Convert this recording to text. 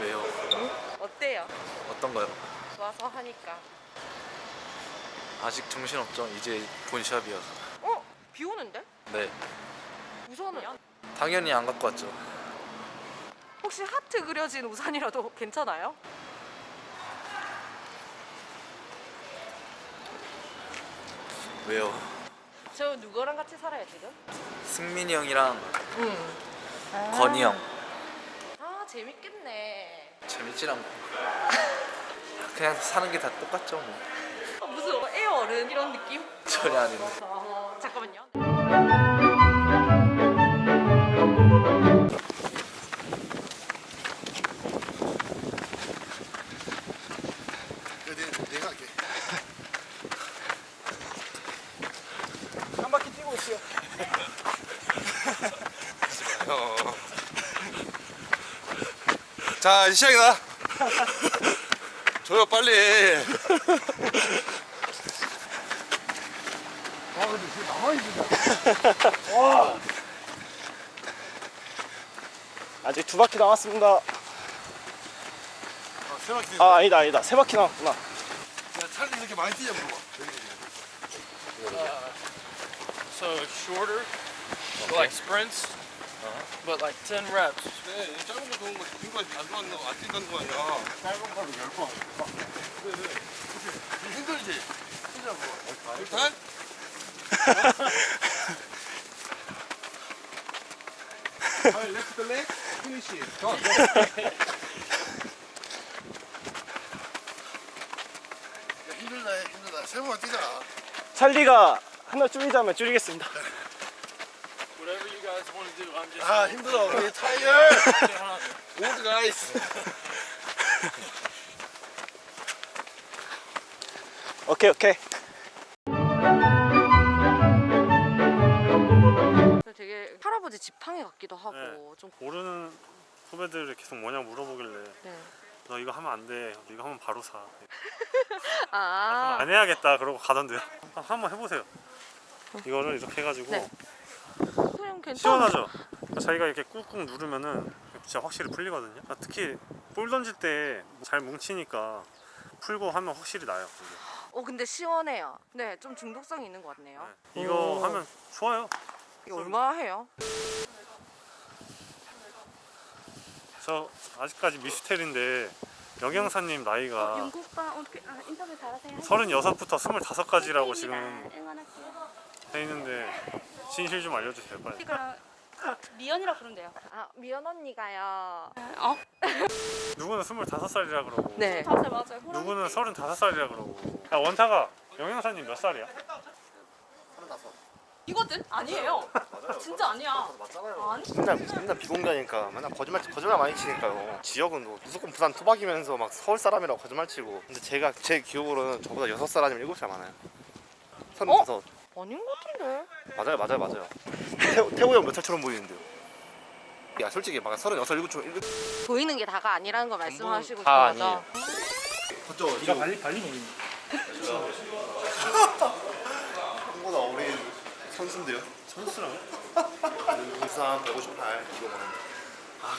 왜요? 어때요? 어떤 거요? 좋아서 하니까. 아직 정신없죠? 이제 본샵이어서 어? 비 오는데? 네 우선은 당연히 안 갖고 왔죠 혹시 하트 그려진 우산이라도 괜찮아요? 왜요? 저 누구랑 같이 살아요 지금? 승민이 형이랑 응. 건이 형 아 재밌겠네. 재밌진 않고 그냥 사는 게 다 똑같죠 뭐 어, 무슨 에어 어른 이런 느낌? 전혀 아닌데 어, 잠깐만요. 자, 이제 시작이다. 줘요, 빨리. 아, 근데 지금 나만 있는다. 와. 아직 두 바퀴 남았습니다. 아, 세 바퀴 아 아니다 아니다 세 바퀴 남았구나. 야, 차라리 이렇게 많이 뛰냐, 물어봐. So shorter, like sprints, but like 10 reps. 네, 이 짧은 거 좋은 거, 긴 거, 안 좋아하는 거, 안 뛴다는 거 아니야. 짧은 거로 열 번. 그래, 그래. 그치? 힘들지? 힘들어, 뭐. 일단? 아, left leg, finish 힘들다, 해, 힘들다. 세 번만 뛰자. 찰리가 하나 줄이자면 줄이겠습니다. Whatever you guys want to do, I'm just. 아, 힘들어. 우리 타이어. 오드 가이스. 오케이 오케이. 되게 할아버지 지팡이 같기도 하고 네. 좀. 모르는 후배들이 계속 뭐냐 물어보길래 네. 너 이거 하면 안 돼. 이거 하면 바로 사. 아. 안 해야겠다. 그러고 가던데요. 한- 한번 해보세요. 이거를 이렇게 해가지고 네. 괜찮아. 시원하죠. 자기가 이렇게 꾹꾹 누르면은 진짜 확실히 풀리거든요. 아, 특히 볼 던질 때 잘 뭉치니까 풀고 하면 확실히 나요. 이게. 어 근데 시원해요. 네, 좀 중독성이 있는 것 같네요. 네. 이거 오. 하면 좋아요. 이거 얼마 해요? 저 아직까지 미스텔인데 영양사님 나이가 어떻게 아, 인터뷰 잘하세요? 36부터 25까지라고 지금 응원할게요. 돼 있는데 진실 좀 알려주세요 빨리. 이거 미연이라 돼요. 아 미연 언니가요. 어? 누구는 25살이라 그러고 네. 다살 맞아요. 누구는 35살이라 그러고 야 원타가 영양사님 몇 살이야? 이거든? 아니에요. 진짜 아니야. 아니? 맨날 맨날 비공개하니까 맨날 거짓말 거짓말 많이 치니까요. 지역은 뭐 무조건 부산 토박이면서 막 서울 사람이라고 거짓말 치고. 근데 제가 제 기억으로는 저보다 여섯 살 아니면 일곱 살 많아요. 서른 다섯. 아닌 것 같은데. 맞아요, 맞아요, 맞아요. 태호, 태호 형몇 살처럼 보이는데요. 야 솔직히 막 서른 여섯 일곱 살 일곱 보이는 게 다가 아니라는 거 말씀하시고 거죠? 아니에요. 그쪽 네가 발리 발리니 형보다 어린 선수인데요. 선수라고? 부산 158 이거 아